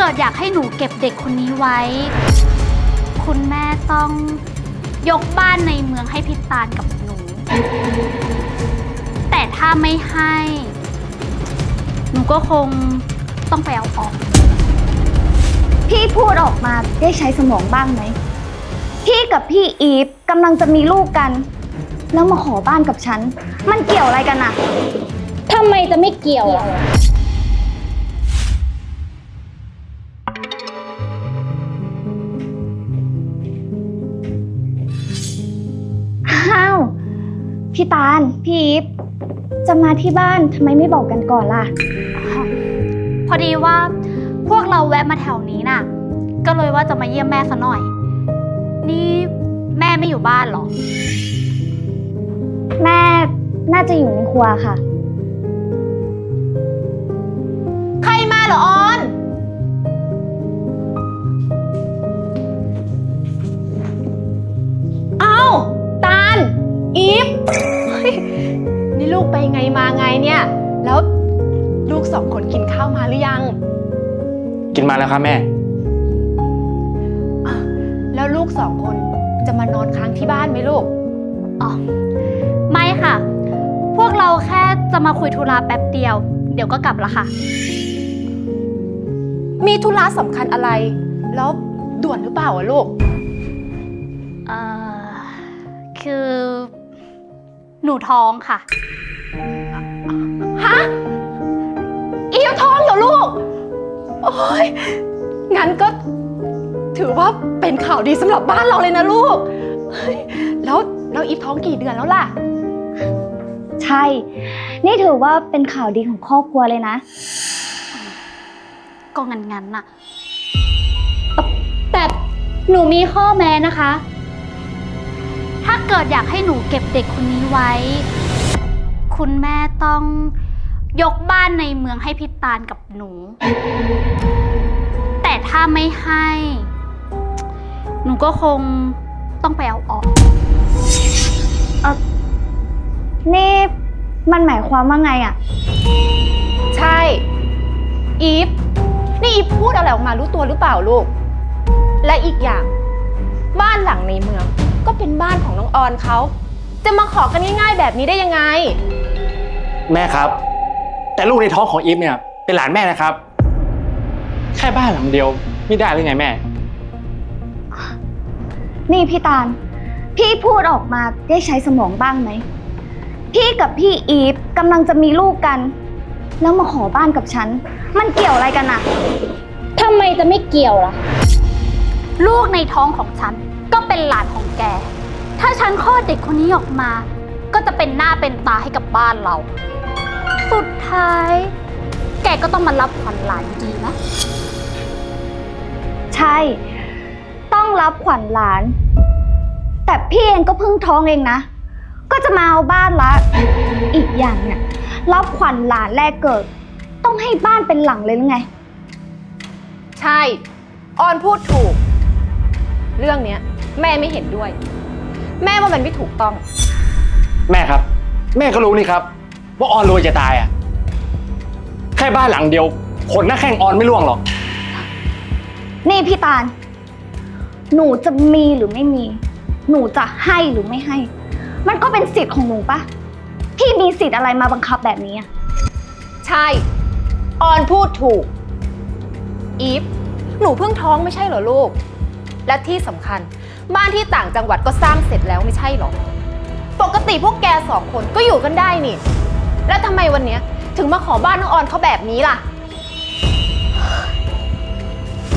เกิดอยากให้หนูเก็บเด็กคนนี้ไว้ คุณแม่ต้องยกบ้านในเมืองให้พิตาลกับหนู แต่ถ้าไม่ให้ หนูก็คงต้องไปเอาออก พี่พูดออกมาได้ใช้สมองบ้างไหม พี่กับพี่อีฟกำลังจะมีลูกกัน แล้วมาขอบ้านกับฉัน มันเกี่ยวอะไรกันอะทำไมจะไม่เกี่ยวอะ พี่ตาล พี่อีฟจะมาที่บ้านทำไมไม่บอกกันก่อนล่ะ พอดีว่าพวกเราแวะมาแถวนี้น่ะ ก็เลยว่าจะมาเยี่ยมแม่ซะหน่อย นี่แม่ไม่อยู่บ้านเหรอ แม่น่าจะอยู่ในครัวค่ะ ใครมาเหรอออนอ้าวตา เนี่ย แล้วลูกสองคนกินข้าวมาหรือยังกินมาแล้วครับแม่แล้วลูกสองคนจะมานอนค้างที่บ้านไหมลูก อ๋อ ไม่ค่ะ พวกเราแค่จะมาคุยธุระแป๊บเดียว เดี๋ยวก็กลับละค่ะ มีธุระสำคัญอะไร แล้วด่วนหรือเปล่าอะลูก เอ่อ คือ หนูท้องค่ะ ฮะอีฟท้องเหรอลูก โอ้ยงั้นก็ถือว่าเป็นข่าวดีสำหรับบ้านเราเลยนะลูกเฮ้ยแล้วแล้วอีฟท้องกี่เดือนแล้วล่ะ ใช่ นี่ถือว่าเป็นข่าวดีของครอบครัวเลยนะ ก็งันงันๆน่ะเอ่อแต่หนูมีข้อแม้นะคะ ถ้าเกิดอยากให้หนูเก็บเด็กคนนี้ไว้ คุณแม่ต้อง ยกบ้านในเมืองให้พิตาลกับหนู แต่ถ้าไม่ให้ หนูก็คงต้องไปเอาออก นี่มันหมายความว่าไงอะใช่ อีฟ นี่อีฟพูดอะไรออกมารู้ตัวหรือเปล่าลูก และอีกอย่าง บ้านหลังในเมือง ก็เป็นบ้านของน้องออนเขา จะมาขอกันง่ายๆแบบนี้ได้ยังไง แม่ครับ แต่ลูกในท้องของอีฟเนี่ยเป็นหลานแม่นะครับ แค่บ้านหลังเดียวไม่ได้หรือไงแม่ นี่พี่ตาล พี่พูดออกมาได้ใช้สมองบ้างไหม พี่กับพี่อีฟกำลังจะมีลูกกัน แล้วมาขอบ้านกับฉัน มันเกี่ยวอะไรกันอะทำไมจะไม่เกี่ยวล่ะ ลูกในท้องของฉันก็เป็นหลานของแก ถ้าฉันคลอดเด็กคนนี้ออกมา ก็จะเป็นหน้าเป็นตาให้กับบ้านเรา สุดท้าย แกก็ต้องมารับขวัญหลานอยู่ดีนะ ใช่ ต้องรับขวัญหลาน แต่พี่เองก็เพิ่งท้องเองนะ ก็จะมาเอาบ้านละ อีกอย่างเนี่ยรับขวัญหลานแรกเกิด ต้องให้บ้านเป็นหลังเลยหรือไง ใช่ ออนพูดถูก เรื่องเนี้ย แม่ไม่เห็นด้วย แม่ว่ามันไม่ถูกต้อง แม่ครับ แม่ก็รู้นี่ครับ ว่าออนรวยจะตายอะ แค่บ้านหลังเดียวขนหน้าแข้งออนไม่ร่วงหรอก นี่พี่ตาล หนูจะมีหรือไม่มี หนูจะให้หรือไม่ให้ มันก็เป็นสิทธิ์ของหนูปะพี่มีสิทธิ์อะไรมาบังคับแบบนี้อะใช่ ออนพูดถูก อีฟ หนูเพิ่งท้องไม่ใช่เหรอลูก และที่สำคัญ บ้านที่ต่างจังหวัดก็สร้างเสร็จแล้วไม่ใช่เหรอ ปกติพวกแกสองคนก็อยู่กันได้นี่ แล้วทำไมวันเนี้ยถึงมาขอบ้านน้องออนเขาแบบนี้ล่ะ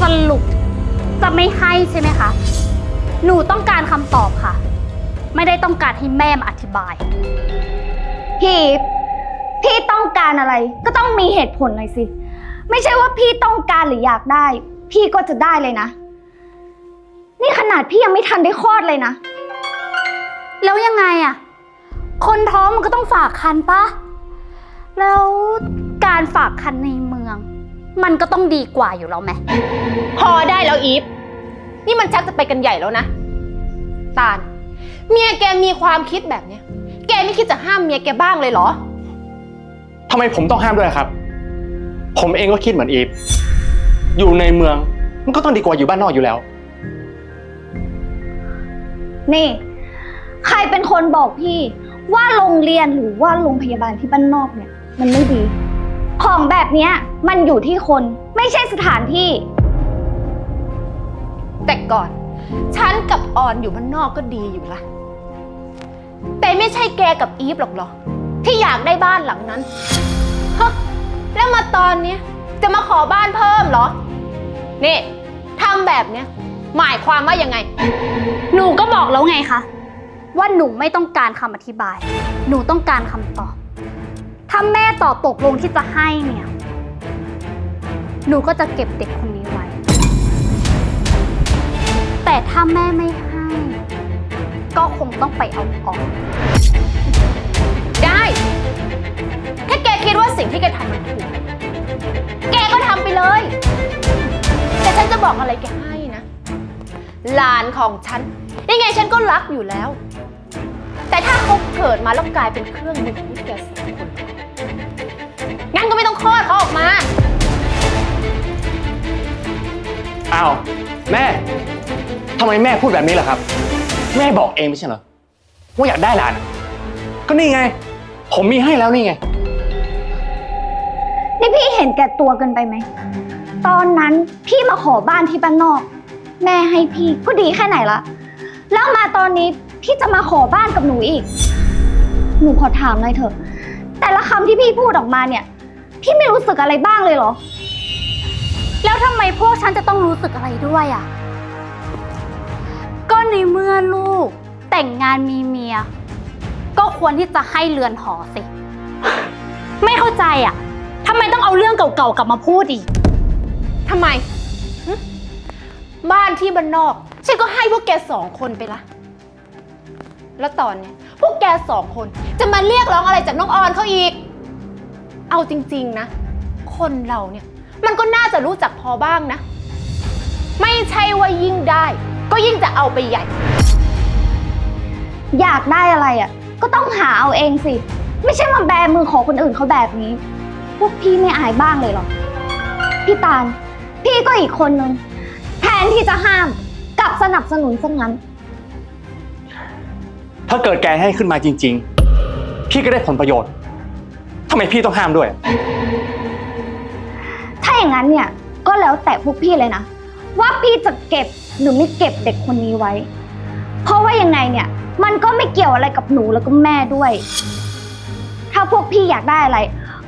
สรุปจะไม่ให้ใช่ไหมคะ หนูต้องการคำตอบค่ะ ไม่ได้ต้องการให้แม่มาอธิบาย พี่อีฟพี่ต้องการอะไร ก็ต้องมีเหตุผลหน่อยสิ ไม่ใช่ว่าพี่ต้องการหรืออยากได้ พี่ก็จะได้เลยนะ นี่ขนาดพี่ยังไม่ทันได้คลอดเลยนะ แล้วยังไงอะคนท้องมันก็ต้องฝากคันปะ แล้วการฝากคันในเมือง มันก็ต้องดีกว่าอยู่แล้วไหม พอได้แล้วอีฟ นี่มันชักจะไปกันใหญ่แล้วนะ ตาล เมียแกมีความคิดแบบเนี้ย แกไม่คิดจะห้ามเมียแกบ้างเลยเหรอ ทำไมผมต้องห้ามด้วยครับ ผมเองก็คิดเหมือนอีฟ อยู่ในเมือง มันก็ต้องดีกว่าอยู่บ้านนอกอยู่แล้ว นี่ ใครเป็นคนบอกพี่ว่าโรงเรียนหรือว่าโรงพยาบาลที่บ้านนอกเนี่ย มันไม่ดี ของแบบเนี้ยมันอยู่ที่คนไม่ใช่สถานที่ แต่ก่อน ฉันกับออนอยู่บ้านนอกก็ดีอยู่ละ แต่ไม่ใช่แกกับอีฟหรอกเหรอ ที่อยากได้บ้านหลังนั้นฮะแล้วมาตอนเนี้ยจะมาขอบ้านเพิ่มเหรอ นี่ทำแบบเนี้ยหมายความว่ายังไง หนูก็บอกแล้วไงคะ ว่าหนูไม่ต้องการคำอธิบาย หนูต้องการคำตอบ ถ้าแม่ตอบตกลงที่จะให้เนี่ย หนูก็จะเก็บเด็กคนนี้ไว้ แต่ถ้าแม่ไม่ให้ ก็คงต้องไปเอาออก ได้ ถ้าแกคิดว่าสิ่งที่แกทำมันถูก แกก็ทำไปเลย แต่ฉันจะบอกอะไรแกให้นะ หลานของฉัน ยังไงฉันก็รักอยู่แล้ว แต่ถ้าเขาเกิดมาแล้วกลายเป็นเครื่องมือของพวกแกสองคน งั้นก็ไม่ต้องคลอดเขาออกมา อ้าวแม่ทำไมแม่พูดแบบนี้ล่ะครับ แม่บอกเองไม่ใช่เหรอว่าอยากได้หลานอะก็นี่ไง ผมมีให้แล้วนี่ไง นี่พี่เห็นแก่ตัวเกินไปไหม ตอนนั้นพี่มาขอบ้านที่บ้านนอก แม่ให้พี่ก็ดีแค่ไหนละ แล้วมาตอนนี้พี่จะมาขอบ้านกับหนูอีก หนูขอถามหน่อยเถอะ แต่ละคำที่พี่พูดออกมาเนี่ย พี่ไม่รู้สึกอะไรบ้างเลยเหรอ แล้วทำไมพวกฉันจะต้องรู้สึกอะไรด้วยอะ ก็ในเมื่อลูกแต่งงานมีเมีย ก็ควรที่จะให้เรือนหอสิ ไม่เข้าใจอะทำไมต้องเอาเรื่องเก่าๆกลับมาพูดอีก ทำไมหึบ้านที่บ้านนอก ฉันก็ให้พวกแกสองคนไปละ แล้วตอนเนี้ยพวกแกสองคนจะมาเรียกร้องอะไรจากน้องออนเขาอีก เอาจริงๆนะ คนเราเนี่ย มันก็น่าจะรู้จักพอบ้างนะ ไม่ใช่ว่ายิ่งได้ ก็ยิ่งจะเอาไปใหญ่ อยากได้อะไรอะ ก็ต้องหาเอาเองสิ ไม่ใช่มาแบมือขอคนอื่นเขาแบบนี้ พวกพี่ไม่อายบ้างเลยเหรอ พี่ตาล พี่ก็อีกคนนึง แทนที่จะห้ามกลับสนับสนุนซะงั้น ถ้าเกิดแกให้ขึ้นมาจริง ๆ พี่ก็ได้ผลประโยชน์ ทำไมพี่ต้องห้ามด้วย ถ้าอย่างนั้นเนี่ยก็แล้วแต่พวกพี่เลยนะ ว่าพี่จะเก็บหรือไม่เก็บเด็กคนนี้ไว้ เพราะว่ายังไงเนี่ย มันก็ไม่เกี่ยวอะไรกับหนูแล้วก็แม่ด้วย ถ้าพวกพี่อยากได้อะไร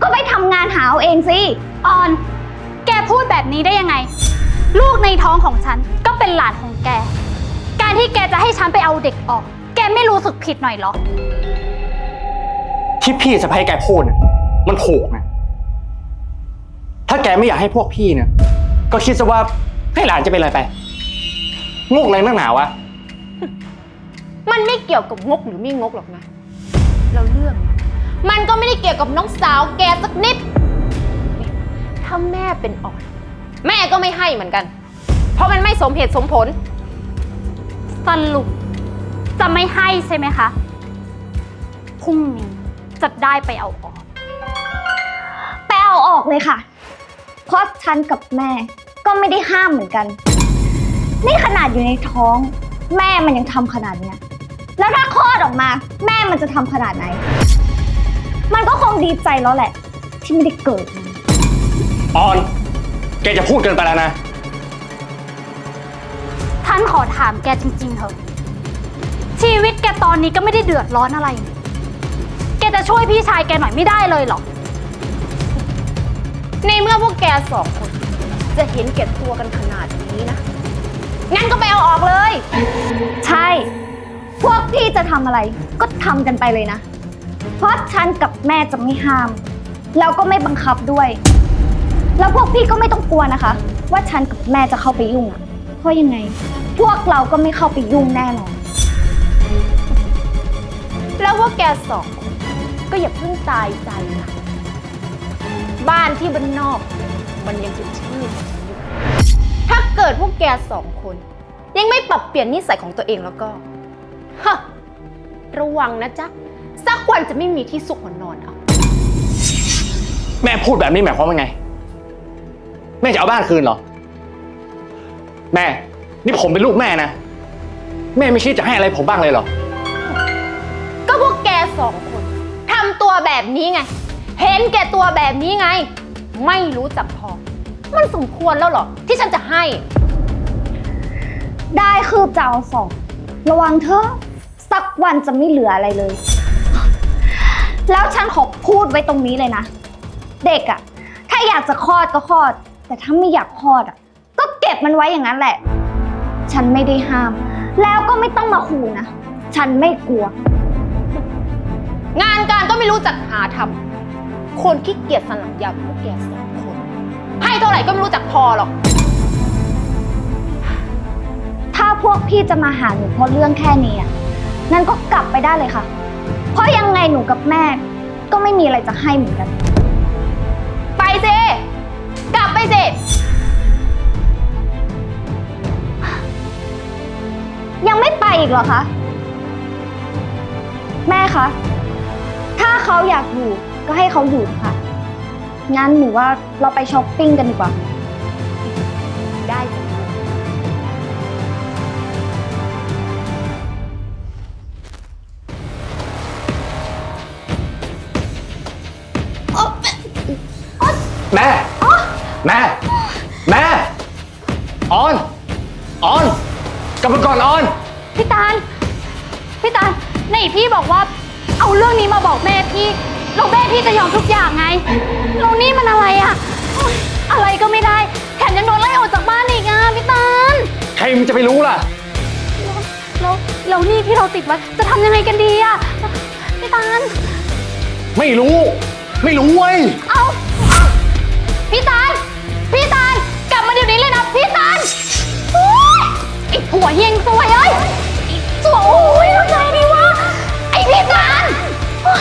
ก็ไปทำงานหาเอาเองสิออน แกพูดแบบนี้ได้ยังไง ลูกในท้องของฉันก็เป็นหลานของแก การที่แกจะให้ฉันไปเอาเด็กออก แกไม่รู้สึกผิดหน่อยเหรอ ที่พี่จะให้แกพูดเนี่ย มันถูกนะถ้าแกไม่อยากให้พวกพี่เนี่ย ก็คิดซะว่าให้หลานจะเป็นอะไรไปงกอะไรนักหนาวะ มันไม่เกี่ยวกับงกหรือไม่งกหรอกนะแล้วเรื่องเนี่ยมันก็ไม่ได้เกี่ยวกับน้องสาวแกสักนิดนี่ถ้าแม่เป็นอ่อน แม่ก็ไม่ให้เหมือนกัน เพราะมันไม่สมเหตุสมผล สรุปจะไม่ให้ใช่ไหมคะ พรุ่งนี้จะได้ไปเอาออกไป เอาออกเลยค่ะ เพราะฉันกับแม่ก็ไม่ได้ห้ามเหมือนกัน นี่ขนาดอยู่ในท้อง แม่มันยังทำขนาดเนี้ย แล้วถ้าคลอดออกมา แม่มันจะทำขนาดไหน มันก็คงดีใจแล้วแหละ ที่ไม่ได้เกิดมาออน แกจะพูดเกินไปแล้วนะ ท่านขอถามแกจริง ๆเถอะ ชีวิตแกตอนนี้ก็ไม่ได้เดือดร้อนอะไรนี่แกจะช่วยพี่ชายแกหน่อยไม่ได้เลยเหรอ ในเมื่อพวกแกสองคน จะเห็นแก่ตัวกันขนาดนี้นะ งั้นก็ไปเอาออกเลย ใช่ พวกพี่จะทำอะไรก็ทำกันไปเลยนะ เพราะฉันกับแม่จะไม่ห้าม แล้วก็ไม่บังคับด้วย แล้วพวกพี่ก็ไม่ต้องกลัวนะคะ ว่าฉันกับแม่จะเข้าไปยุ่งอะเพราะยังไง พวกเราก็ไม่เข้าไปยุ่งแน่นอน แล้วพวกแกสองคนก็อย่าเพิ่งตายใจนะ บ้านที่บ้านนอก มันยังเป็นชื่อของฉันอยู่ถ้าเกิดพวกแกสองคน ยังไม่ปรับเปลี่ยนนิสัยของตัวเองแล้วก็ฮะระวังนะจ๊ะ สักวันจะไม่มีที่สุขหัวนอนเอา แม่พูดแบบนี้หมายความว่าไง แม่จะเอาบ้านคืนเหรอ แม่ นี่ผมเป็นลูกแม่นะ แม่ไม่คิดจะให้อะไรผมบ้างเลยเหรอ ก็พวกแกสองคนทำตัวแบบนี้ไง เห็นแก่ตัวแบบนี้ไง ไม่รู้จักพอ มันสมควรแล้วเหรอ ที่ฉันจะให้ ได้คืบจะเอาสอง ระวังเถอะสักวันจะไม่เหลืออะไรเลย แล้วฉันขอพูดไว้ตรงนี้เลยนะ เด็กอะถ้าอยากจะคลอดก็คลอด แต่ถ้าไม่อยากคลอดอะก็เก็บมันไว้อย่างนั้นแหละ ฉันไม่ได้ห้าม แล้วก็ไม่ต้องมาขู่นะ ฉันไม่กลัว งานการก็ไม่รู้จักหาทำ คนขี้เกียจสันหลังยาวพวกแกสองคนให้เท่าไหร่ก็ไม่รู้จักพอหรอก ถ้าพวกพี่จะมาหาหนูเพราะเรื่องแค่นี้อะงั้นก็กลับไปได้เลยค่ะ เพราะยังไงหนูกับแม่ ก็ไม่มีอะไรจะให้เหมือนกัน ไปสิกลับไปสิยังไม่ไปอีกเหรอคะ แม่คะ ถ้าเขาอยากอยู่ ก็ให้เขาอยู่ค่ะ งั้นหนูว่าเราไปช้อปปิ้งกันดีกว่า ได้จ้ะแม่ แม่ แม่ ออน ออน กลับมาก่อนออน พี่ตาล พี่ตาลไหนพี่บอกว่า เอาเรื่องนี้มาบอกแม่พี่ เราแม่พี่จะยอมทุกอย่างไงเรานี่มันอะไรอะอะไรก็ไม่ได้ แถมยังโดนไล่ออกจากบ้านอีกอะพี่ตานใครมันจะไปรู้ล่ะ แล้วแล้วหนี่ที่เราติดไว้จะทำยังไงกันดีอะพี่ตานไม่รู้ ไม่รู้เว้ย เอาพี่ตานพี่ตานกลับมาเดี๋ยวนี้เลยนะพี่ตานอ๊ยไอ้ผัวเฮงซวยเอ้ยไอ้สัวโอ้ยทำไงดีวะไอ้พี่ตานโอ๊